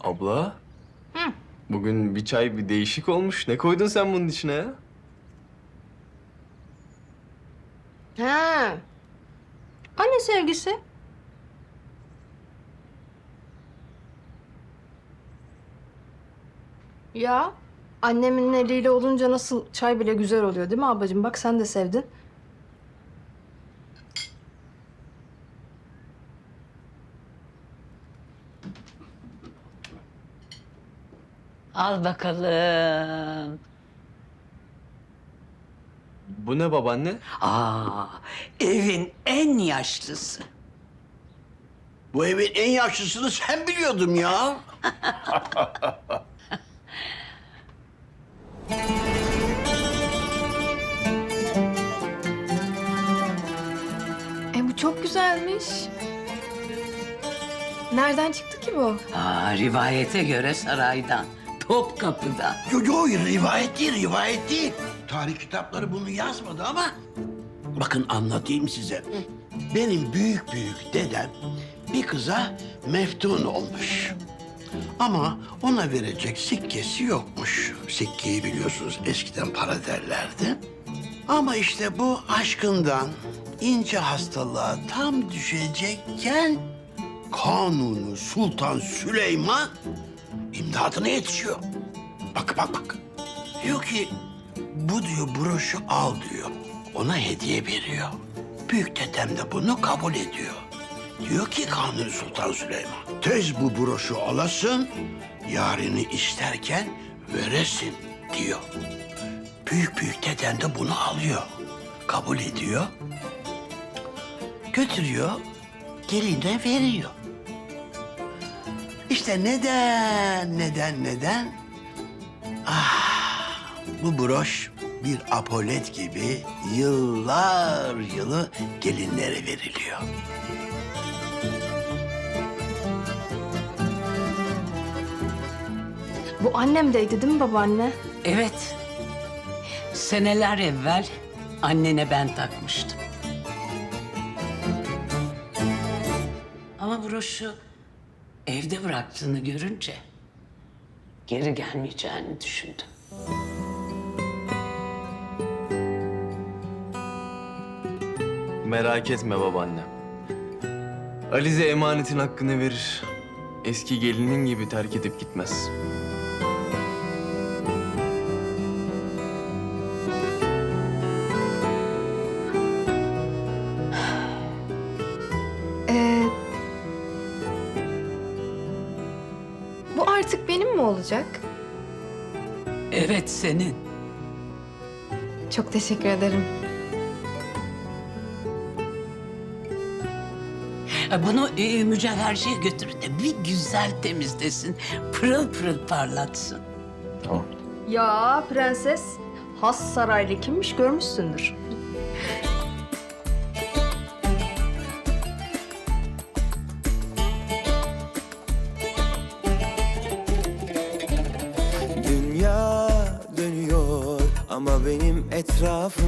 Abla. Bugün bir çay bir değişik olmuş. Ne koydun sen bunun içine ya? Ha. Anne sevgisi. Ya annemin eliyle olunca nasıl çay bile güzel oluyor değil mi ablacığım? Bak sen de sevdin. Al bakalım. Bu ne babaanne? Aa, evin en yaşlısı. Bu evin en yaşlısını sen biliyordum ya. E bu çok güzelmiş. Nereden çıktı ki bu? Aa, rivayete göre saraydan, Topkapı'dan. Yo yo rivayet değil, rivayet değil. Tarih kitapları bunu yazmadı ama... Bakın anlatayım size. Benim büyük büyük dedem bir kıza meftun olmuş. Ama ona verecek sikkesi yokmuş. Sikkeyi biliyorsunuz eskiden para derlerdi. Ama işte bu aşkından ince hastalığa tam düşecekken Kanuni Sultan Süleyman imdadına yetişiyor. Bak bak bak. Diyor ki bu diyor broşu al diyor. Ona hediye veriyor. Büyük dedem de bunu kabul ediyor. Diyor ki Kanuni Sultan Süleyman. Tez bu broşu alasın, yarını isterken veresin diyor. Büyük büyük dedem de bunu alıyor. Kabul ediyor. Götürüyor, geline veriyor. İşte neden, neden, neden? Ah, bu broş bir apolet gibi yıllar yılı gelinlere veriliyor. Bu annemdeydi değil mi babaanne? Evet, seneler evvel annene ben takmıştım. Ama broşu evde bıraktığını görünce geri gelmeyeceğini düşündüm. Merak etme babaanne. Alize emanetin hakkını verir. Eski gelinin gibi terk edip gitmez. Artık benim mi olacak? Evet senin. Çok teşekkür ederim. E, Bunu e, mücevherciye götür de bir güzel temizlesin. Pırıl pırıl parlatsın. Tamam. Ya prenses, has saraylı kimmiş görmüşsündür. Ama benim etrafım